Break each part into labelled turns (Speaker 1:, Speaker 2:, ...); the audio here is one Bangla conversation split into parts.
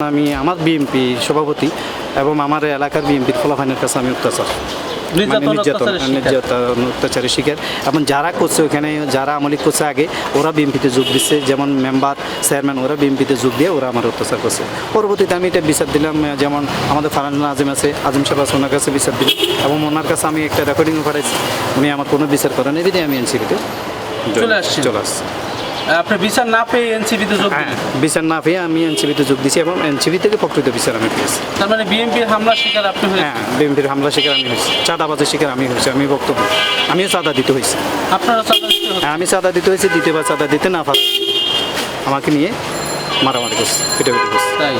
Speaker 1: আমি আমার বিএমপি সভাপতি এবং আমার এলাকার বিএমপির ফলাফানের কাছে আমি অত্যাচার মানে
Speaker 2: নির্যাতন,
Speaker 1: নির্যাতন
Speaker 2: অত্যাচারের শিকার।
Speaker 1: এবং যারা করছে ওখানে যারা আমলিক করছে আগে ওরা বিএমপিতে যোগ দিচ্ছে যেমন মেম্বার চেয়ারম্যান ওরা বিএমপিতে যোগ দিয়ে ওরা আমার অত্যাচার করছে। পরবর্তীতে আমি এটা বিচার দিলাম যেমন আমাদের ফারান আজিম আছে আজিম সাহেব আছে ওনার কাছে বিচার দিলাম। এবং ওনার কাছে আমি একটা রেকর্ডিং পাঠাইছি। উনি আমার কোনো বিচার করেন এদিকে আমি এনসিপিতে
Speaker 2: চলে আসছি।
Speaker 1: চলে আসছি।
Speaker 2: আপনি বিচার না পেয়ে এনসিপিতে যোগ
Speaker 1: হ্যাঁ বিচার না পেয়ে আমি এনসিপিতে যোগ দিয়েছি এবং এনসিপি থেকে প্রকৃত বিচার আমি পেয়েছি।
Speaker 2: তার মানে বিএনপির হামলা শিকার আপনি হয়ে
Speaker 1: বিএনপির হামলা শিকার আমি হয়েছি। চাঁদাবাজের শিকার আমি হয়েছি আমি বক্তব্য। আমিও চাঁদা দিতে হয়েছি।
Speaker 2: আপনারা চাঁদা দিতে।
Speaker 1: হ্যাঁ আমি চাঁদা দিতে হয়েছি দ্বিতীয়বার চাঁদা দিতে না পারি আমাকে নিয়ে মারামারি করছে পিটাপিটি করছে।
Speaker 2: তাই?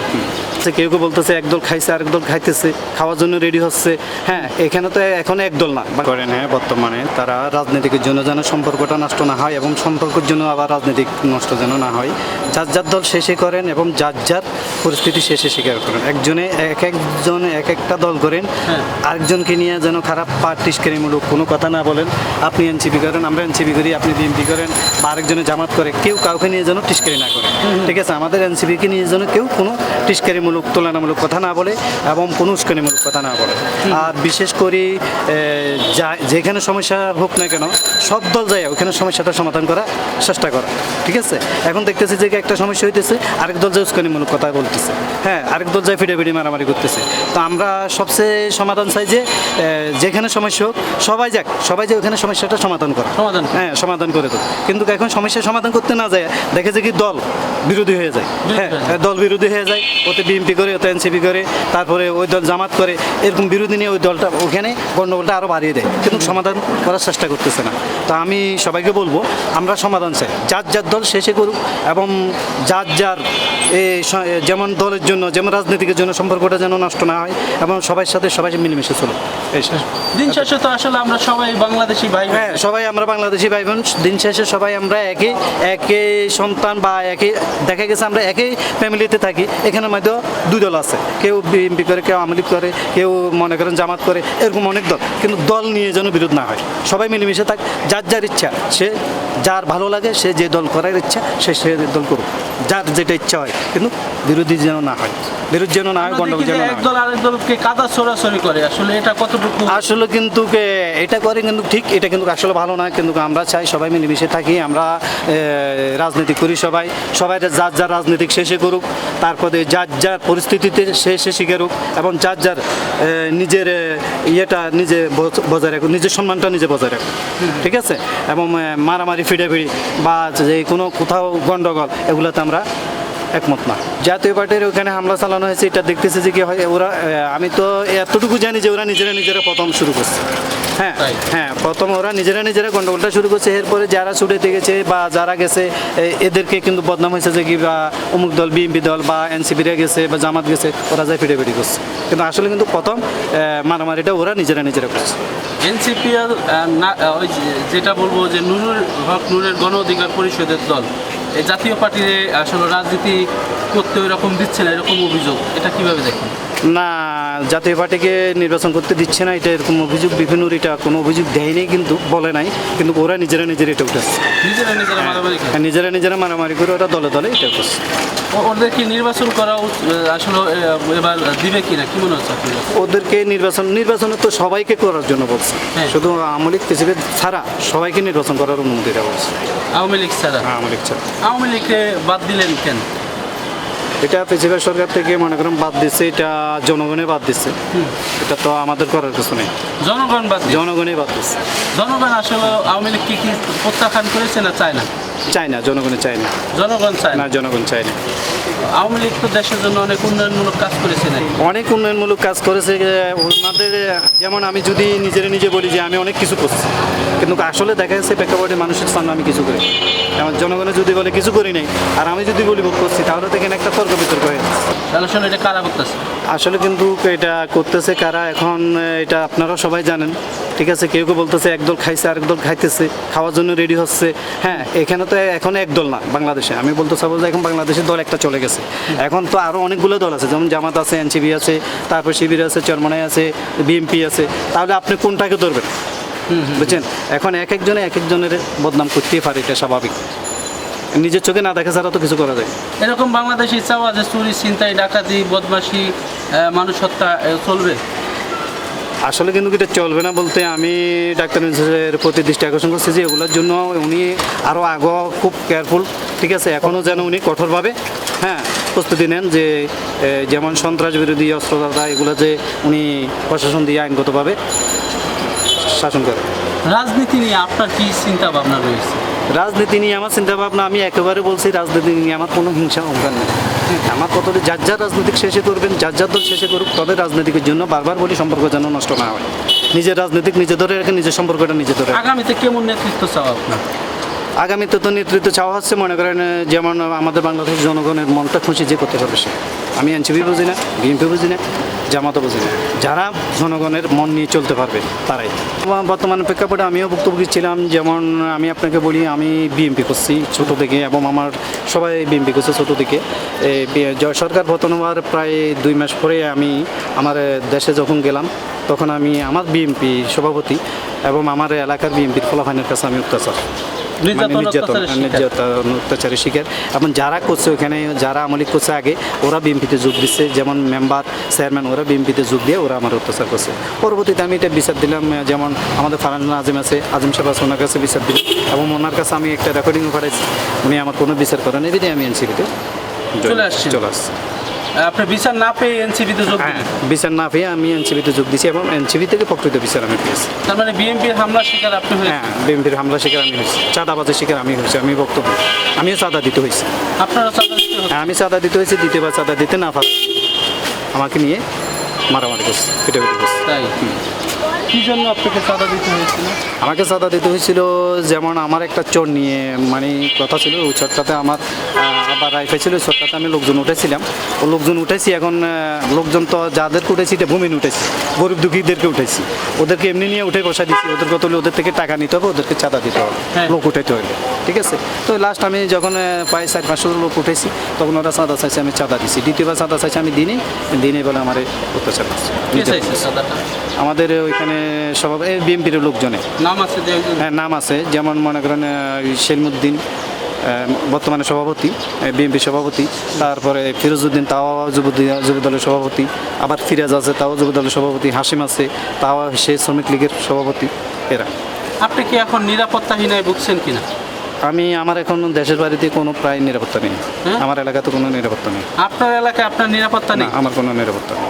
Speaker 1: সে কেউ কেউ বলতেছে একদল খাইছে আর একদল খাইতেছে খাওয়ার জন্য রেডি হচ্ছে। হ্যাঁ এখানে তো এখন একদল না। করেন হ্যাঁ বর্তমানে তারা রাজনীতিকের জন্য যেন সম্পর্কটা নষ্ট না হয় এবং সম্পর্কের জন্য আবার রাজনীতিক নষ্ট যেন না হয় যার যার দল শেষে করেন এবং যার যার পরিস্থিতি শেষে স্বীকার করেন। একজনে এক একজন এক একটা দল করেন
Speaker 2: হ্যাঁ।
Speaker 1: আরেকজনকে নিয়ে যেন খারাপ পার্টিস্কারিমূলক কোনো কথা না বলেন। আপনি এনসিপি করেন আমরা এনসিপি করি আপনি বিএনপি করেন বা আরেকজনে জামাত করে কেউ কাউকে নিয়ে যেন টিস্কারি না করে। ঠিক আছে আমাদের এনসিপিকে নিয়ে যেন কেউ কোনো টিস্কারিমূলক তুলনামূলক কথা না বলে এবং কোনো উস্কানিমূলক কথা না বলে। আর বিশেষ করে যা- যেখানে সমস্যা হোক না কেন সব দল যায় ওখানে সমস্যাটা সমাধান করার চেষ্টা করা। ঠিক আছে? এখন দেখতেছি যে একটা সমস্যা হইতেছে আরেক দল যায় উস্কানিমূলক কথা বলতেছে। হ্যাঁ আরেক দল যায় ফিডে ফিডে মারামারি করতেছে। তো আমরা সবচেয়ে সমাধান চাই যে যেখানে সমস্যা হোক সবাই যাক সবাই যে ওখানে সমস্যাটা সমাধান করা
Speaker 2: সমাধান
Speaker 1: হ্যাঁ সমাধান করে দেবো কিন্তু এখন সমস্যা সমাধান করতে না যায় দেখে যে কি দল বিরোধী হয়ে যায়। হ্যাঁ দল বিরোধী হয়ে যায় ওতে বিএনপি করে ওতে এনসিপি করে তারপরে ওই দল জামাত করে এরকম বিরোধী নিয়ে ওই দলটা ওখানে গণ্ডগোলটা আরও বাড়িয়ে দেয়। কিন্তু সমাধান করার চেষ্টা করতেছে না। তো আমি সবাইকে বলব আমরা সমাধান চাই। যার যার দল শেষে করুক এবং যার যার যেমন দলের জন্য, যেমন রাজনীতিকের জন্য সম্পর্কটা যেন নষ্ট না হয়, এবং সবার সাথে সবাই মিলেমিশে শেষ।
Speaker 2: দিন শেষে তো আসলে আমরা সবাই বাংলাদেশি ভাই
Speaker 1: হ্যাঁ সবাই আমরা বাংলাদেশি ভাই বোন। দিন শেষে সবাই আমরা একই একই সন্তান বা একই দেখা গেছে আমরা একই ফ্যামিলিতে থাকি। এখানের মধ্যে দুই দল আছে। কেউ বিএনপি করে কেউ আমলিক করে কেউ মনে করেন জামাত করে এরকম অনেক দল। কিন্তু দল নিয়ে যেন বিরোধ না হয়। সবাই মিলেমিশে থাক। যার যার ইচ্ছা সে যার ভালো লাগে সে যে দল করার ইচ্ছা সে সে দল করুক। যার যেটা ইচ্ছা হয়। কিন্তু বিরোধী যেন না হয়। বিরোধী যেন না হয় গণ্ডগোল যেন
Speaker 2: যে
Speaker 1: না
Speaker 2: এক
Speaker 1: হয়।
Speaker 2: দল আরেক দলকে কাদা ছড়াছড়ি করে। আসলে এটা
Speaker 1: আসলে কিন্তু এটা করে কিন্তু ঠিক, এটা কিন্তু আসলে ভালো না কিন্তু আমরা চাই সবাই মিলেমিশে থাকি, আমরা রাজনীতি করি সবাই। সবাই যার যার রাজনীতিক শেষে করুক, তারপরে যার যার পরিস্থিতিতে সে শিখে করুক এবং যার যার নিজের ইয়েটা নিজে বজ- বজায় রাখুক, নিজের সম্মানটা নিজে বজায় রাখুক। ঠিক আছে? এবং মারামারি, ফিডাফিডি বা যে কোনো কোথাও গণ্ডগোল এগুলোতে আমরা একমত না। জাতীয় পার্টির ওখানে হামলা চালানো হয়েছে এটা দেখতেছে যে কি হয় ওরা আমি তো এতটুকু জানি যে ওরা নিজেরা নিজেরা প্রথম শুরু করছে। হ্যাঁ হ্যাঁ প্রথম ওরা নিজেরা নিজেরা গন্ডগোলটা শুরু করছে এরপরে যারা ছুটে গেছে বা যারা গেছে এদেরকে কিন্তু বদনাম হয়েছে যে কি বা অমুক দল বিএনপি দল বা এনসিপিরা গেছে বা জামাত গেছে ওরা যায় ফিটে ফিটে করছে। কিন্তু আসলে কিন্তু প্রথম মারামারিটা ওরা নিজেরা নিজেরা করছে।
Speaker 2: এনসিপি ওই যেটা বলব যে নুরুল হক নুরের গণ অধিকার পরিষদের দল। জাতীয় পার্টির আসলে রাজনীতি করতে ওই রকম দিচ্ছে না এরকম অভিযোগ এটা কীভাবে দেখেন?
Speaker 1: না জাতীয় পার্টিকে নির্বাচন করতে দিচ্ছে না এটা এরকম অভিযোগ বিভিন্ন এটা কোনো অভিযোগ দেয়নি কিন্তু বলে নাই কিন্তু ওরা নিজেরা নিজেরা এটা উঠেছে।
Speaker 2: নিজেরা নিজেরা মারামারি করে
Speaker 1: মারামারি করে ওরা দলে দলে এটা করছে।
Speaker 2: ওদের কি নির্বাচন করা আসলে এবার দিবে কিনা কি মনে হচ্ছে
Speaker 1: ওদেরকে নির্বাচন নির্বাচনে তো সবাইকে করার জন্য বলছে।
Speaker 2: হ্যাঁ।
Speaker 1: শুধু আমলিক হিসেবে ছাড়া সবাইকে নির্বাচন করার অনুমতি দেওয়া বলছে
Speaker 2: আওয়ামী লীগ ছাড়া?
Speaker 1: আমলিক ছাড়া।
Speaker 2: আওয়ামী লীগকে বাদ দিলেন কেন?
Speaker 1: এটা প্রেসিডেন্ট সরকার থেকে মনে করেন বাদ দিচ্ছে এটা জনগণে বাদ দিচ্ছে এটা তো আমাদের করার কিছু নেই।
Speaker 2: জনগণ বাদ দিল।
Speaker 1: জনগণই বাদ দিচ্ছে
Speaker 2: জনগণ আসলে আওয়ামী লীগ কি কি প্রত্যাখ্যান করেছে না চায় না?
Speaker 1: চায় না জনগণে চায় না।
Speaker 2: জনগণ চায়
Speaker 1: না?
Speaker 2: না
Speaker 1: জনগণ চায় না।
Speaker 2: আওয়ামী লীগ তো দেশের জন্য অনেক উন্নয়নমূলক কাজ করেছে নাকি?
Speaker 1: অনেক উন্নয়নমূলক কাজ করেছে ওনাদের যেমন আমি যদি নিজের নিজে বলি যে আমি অনেক কিছু করছি কিন্তু আসলে দেখা যাচ্ছে প্রেক্ষাপটে মানুষের সামনে আমি কিছু করি যেমন জনগণে যদি বলে কিছু করি নাই আর আমি যদি বলি ভোগ করছি তাহলে তো এখানে একটা তর্ক বিতর্ক হয়ে যাচ্ছে।
Speaker 2: আসলে এটা কারা করতেছে?
Speaker 1: আসলে কিন্তু এটা করতেছে কারা? এখন এটা আপনারা সবাই জানেন। ঠিক আছে কেউ কেউ বলতেছে একদল খাইছে আরেক দল খাইতেছে খাওয়ার জন্য রেডি হচ্ছে। হ্যাঁ এখানে তো এখন এক দল না বাংলাদেশে। আমি বলতে চাবো যে এখন বাংলাদেশের দল একটা চলে গেছে। এখন তো আরও অনেকগুলো দল আছে যেমন জামাত আছে এনসিবি আছে তারপর শিবির আছে চরমনাই আছে বিএমপি আছে তাহলে আপনি কোনটাকে ধরবেন? বুঝছেন? এখন এক একজনে এক একজনের বদনাম করতেই পারে এটা স্বাভাবিক। নিজের চোখে না দেখা ছাড়া তো কিছু করা যায়।
Speaker 2: এরকম বাংলাদেশে ইচ্ছাও আছে চুরি ছিনতাই ডাকাতি বদমাসি মানুষ হত্যা চলবে?
Speaker 1: আসলে কিন্তু এটা চলবে না বলতে আমি ডাক্তার ইউনুসের প্রতি দৃষ্টি আকর্ষণ করছি যে এগুলোর জন্য উনি আরও আগো খুব কেয়ারফুল ঠিক আছে? এখনও যেন উনি কঠোরভাবে হ্যাঁ প্রস্তুতি নেন যে যেমন সন্ত্রাস বিরোধী অস্ত্রদাতা এগুলো যে উনি প্রশাসন দিয়ে আইনগতভাবে শাসন করে।
Speaker 2: রাজনীতি নিয়ে আপনার কি চিন্তা ভাবনা রয়েছে?
Speaker 1: রাজনীতি নিয়ে আমার চিন্তা ভাবনা আমি একেবারে বলছি রাজনীতি নিয়ে আমার কোনো হিংসা অঙ্কার নেই। আমার কত যার যার রাজনীতিক শেষে করবেন যার যার দল শেষে করুক তবে রাজনীতিকের জন্য বারবার বলি সম্পর্ক যেন নষ্ট না হয়। নিজের রাজনীতিক নিজে ধরে রাখে নিজের সম্পর্কটা নিজে ধরে।
Speaker 2: আগামীতে কেমন নেতৃত্ব চাওয়া আপনার?
Speaker 1: আগামীতে তো নেতৃত্ব চাওয়া হচ্ছে মনে করেন যেমন আমাদের বাংলাদেশ জনগণের মনটা খুশি যে করতে পারবে সে। আমি এনসিপি বুঝি না, বিএনপি বুঝি না, জামাতও বুঝি না। যারা জনগণের মন নিয়ে চলতে পারবে, তারাই। বর্তমান প্রেক্ষাপটে আমিও ভুক্তভোগী ছিলাম, যেমন আমি আপনাকে বলি, আমি বিএমপি করছি ছোটো থেকে, এবং আমার সবাই বিএমপি করছে ছোটো থেকে। সরকার পতন হওয়ার প্রায় দুই মাস পরে আমি আমার দেশে যখন গেলাম, তখন আমি আমার বিএমপি সভাপতি এবং আমার এলাকার বিএমপির ফলাফানের কাছে আমি মানে
Speaker 2: নির্যাতন
Speaker 1: নির্যাতন
Speaker 2: অত্যাচারের শিকার।
Speaker 1: নির্যাতন অত্যাচারের শিকার। এবং যারা করছে ওখানে যারা আমলিক করছে আগে ওরা বিএমপিতে যোগ দিচ্ছে যেমন মেম্বার চেয়ারম্যান ওরা বিএমপিতে যোগ দিয়ে ওরা আমার অত্যাচার করছে। পরবর্তীতে আমি এটা বিচার দিলাম যেমন আমাদের ফারান আজিম আছে আজিম সাহেব আছে ওনার কাছে বিচার দিলাম। এবং ওনার কাছে আমি একটা রেকর্ডিংও পাঠাইছি। উনি আমার কোনো বিচার করেন এবিধে আমি এনসিপিতে
Speaker 2: চলে আসছি।
Speaker 1: চলে আসছি।
Speaker 2: আপনি বিচার না পেয়ে এনসিপিতে যোগ
Speaker 1: হ্যাঁ বিচার না পেয়ে আমি এনসিপিতে যোগ দিয়েছি এবং এনসিপি থেকে প্রকৃত বিচার আমি পেয়েছি।
Speaker 2: তার মানে বিএনপির হামলার শিকার আপনি হয়ে
Speaker 1: হ্যাঁ বিএমপির হামলা শিকার আমি হয়েছি। চাঁদাবাজের শিকার আমি হয়েছি আমি বক্তব্য আমিও চাঁদা দিতে হয়েছি।
Speaker 2: আপনারা চাঁদা দিতে হচ্ছে
Speaker 1: হ্যাঁ, আমি চাঁদা দিতে হয়েছে দ্বিতীয়বার চাঁদা দিতে না পারি আমাকে নিয়ে মারামারি করছে পিটাপিটি করছে।
Speaker 2: তাই? কি জন্য আপনাকে চাঁদা দিতে হয়েছিল?
Speaker 1: আমাকে চাঁদা দিতে হয়েছিল যেমন আমার একটা চোর নিয়ে মানে কথা ছিল ওই চোরটাতে আমার আবার রাইফাই ছিল ওই চোরটাতে আমি লোকজন উঠেছিলাম। ও লোকজন উঠেছি এখন লোকজন তো যাদেরকে উঠেছি এটা ভূমিন উঠেছি গরিব দুঃখীদেরকে উঠেছি। ওদেরকে এমনি নিয়ে উঠে বসা দিচ্ছি ওদের কত ওদের থেকে টাকা নিতে হবে ওদেরকে চাঁদা দিতে হবে
Speaker 2: হ্যাঁ।
Speaker 1: লোক উঠাইতে হলে ঠিক আছে? তো লাস্ট আমি যখন প্রায় চার পাঁচশো লোক উঠেছি তখন ওরা চাঁদা চাইছে আমি চাঁদা দিছি। দ্বিতীয়বার চাঁদা চাইছে আমি দিনে দিনে বলে আমার অত্যাচার আমাদের ওইখানে সব বিএমপির লোকজনে।
Speaker 2: নাম আছে
Speaker 1: হ্যাঁ নাম আছে। যেমন মনে করেন সেলিমুদ্দিন বর্তমানে সভাপতি বিএনপি সভাপতি তারপরে ফিরোজউদ্দিন তাও যুবদী- যুবদলের সভাপতি আবার ফিরাজ আছে তাও যুবদলের সভাপতি হাসিম আছে তাও সে শ্রমিক লীগের সভাপতি এরা।
Speaker 2: আপনি কি এখন নিরাপত্তাহীনায় ভুগছেন কিনা?
Speaker 1: আমি আমার এখন দেশের বাড়িতে কোনো প্রায় নিরাপত্তা নেই।
Speaker 2: হ্যাঁ?
Speaker 1: আমার এলাকাতে কোনো নিরাপত্তা নেই।
Speaker 2: আপনার এলাকায় আপনার নিরাপত্তা নেই?
Speaker 1: আমার কোনো নিরাপত্তা নেই।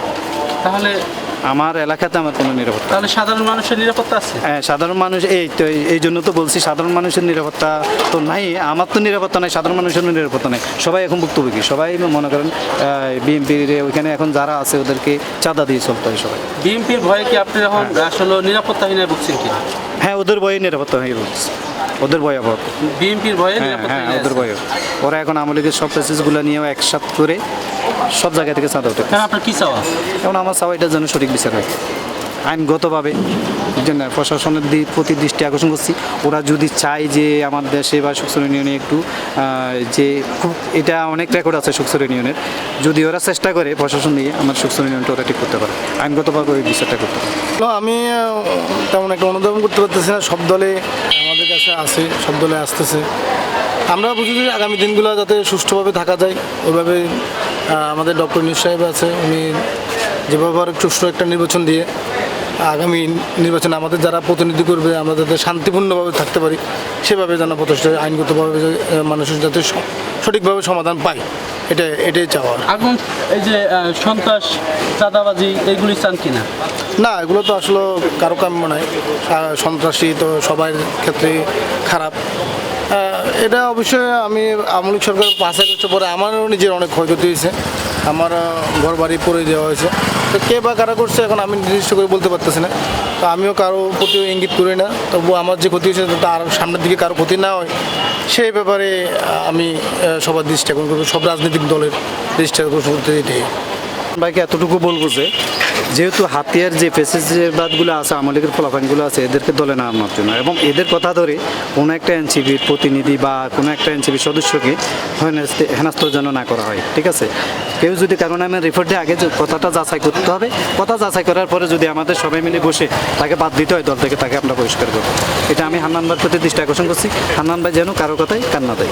Speaker 2: তাহলে
Speaker 1: আমার এলাকাতে আমার কোনো নিরাপত্তা
Speaker 2: তাহলে সাধারণ মানুষের নিরাপত্তা আছে?
Speaker 1: হ্যাঁ সাধারণ মানুষ এই তো এই- জন্য তো বলছি সাধারণ মানুষের নিরাপত্তা তো নাই আমার তো নিরাপত্তা নাই সাধারণ মানুষের নিরাপত্তা নাই। সবাই এখন ভুক্তভোগী সবাই মনে করেন বিএনপির ওইখানে এখন যারা আছে ওদেরকে চাঁদা দিয়ে চলতে হয় সবাই।
Speaker 2: বিএনপির ভয়ে কি আপনি এখন আসলে নিরাপত্তাহীনায় ভুগছেন কি
Speaker 1: হ্যাঁ ওদের বয়ে নিরাপত্তা হয়ে রয়েছে ওদের বয়ে আবার
Speaker 2: বিএনপির ভয়ে
Speaker 1: হ্যাঁ হ্যাঁ ওদের। বয়ে ওরা এখন আমলিগের সব প্রেসেসগুলো নিয়েও একসাথ করে সব জায়গা থেকে চাঁদা উঠে
Speaker 2: আপনার কি চাওয়া?
Speaker 1: এখন আমার চাওয়াইটার জন্য সঠিক বিচার হয়। আইনগতভাবে জন্য প্রশাসনের দি- প্রতি দৃষ্টি আকর্ষণ করছি। ওরা যদি চায় যে আমার দেশে বা সুকসর ইউনিয়নে একটু যে খুব এটা অনেক রেকর্ড আছে সুকসর ইউনিয়নের। যদি ওরা চেষ্টা করে প্রশাসন দিয়ে আমার সুকসর ইউনিয়নটা ওরা ঠিক করতে পারে। আইনগতভাবে ওই বিচারটা করতে পারে।
Speaker 3: আমি তেমন একটা অনুধাবন করতে পারতেছি না। সব দলে আমাদের কাছে আছে সব দলে আসতেছে। আমরা বুঝি যে আগামী দিনগুলো যাতে সুষ্ঠুভাবে থাকা যায় ওইভাবে আমাদের ডক্টর নিউজ সাহেব আছে উনি যেভাবে আর সুষ্ঠু একটা নির্বাচন দিয়ে আগামী নির্বাচনে আমাদের যারা প্রতিনিধি করবে আমরা যাতে শান্তিপূর্ণভাবে থাকতে পারি সেভাবে যেন প্রতিষ্ঠা আইনগতভাবে মানুষের যাতে সঠিকভাবে সমাধান পায় এটা এটাই চাওয়ার
Speaker 2: আগুন এই যে সন্ত্রাস চাঁদাবাজি এইগুলি চান কিনা?
Speaker 3: না এগুলো তো আসলে কারও কাম্য নয়। সন্ত্রাসী তো সবার ক্ষেত্রে খারাপ। এটা অবশ্যই আমি আমলিক সরকার এক বছর পরে আমারও নিজের অনেক ক্ষয়ক্ষতি হয়েছে। আমার ঘর বাড়ি পড়ে দেওয়া হয়েছে। তো কে বা কারা করছে এখন আমি নির্দিষ্ট করে বলতে পারতেছি না। তো আমিও কারও প্রতি ইঙ্গিত করি না। তবু আমার যে ক্ষতি হয়েছে তার সামনের দিকে কারও ক্ষতি না হয়, সেই ব্যাপারে আমি সবার দৃষ্টি আকর্ষণ করব। সব রাজনৈতিক দলের দৃষ্টি আকর্ষণ করতে
Speaker 1: ভাইকে এতটুকু বলব যে, যেহেতু হাতিয়ার যে ফেসিসবাদগুলো আছে আমলিগের ফলাফানগুলো আছে, এদেরকে দলে নামানোর জন্য। এবং এদের কথা ধরে কোনো একটা এনসিবির প্রতিনিধি বা কোনো একটা এনসিবির সদস্যকে হেনস্তে- যেন না করা হয়, ঠিক আছে? কেউ যদি কারণ আমি রিপোর্ট দিয়ে, আগে কথাটা যাচাই করতে হবে। কথা যাচাই করার পরে যদি আমাদের সবাই মিলে বসে তাকে বাদ দিতে হয় দল থেকে, তাকে আমরা পরিষ্কার করব। এটা আমি হান্নান ভাইয়ের প্রতি দৃষ্টি আকর্ষণ করছি। হান্নান ভাই যেন কারও কথাই কান্না দেয়।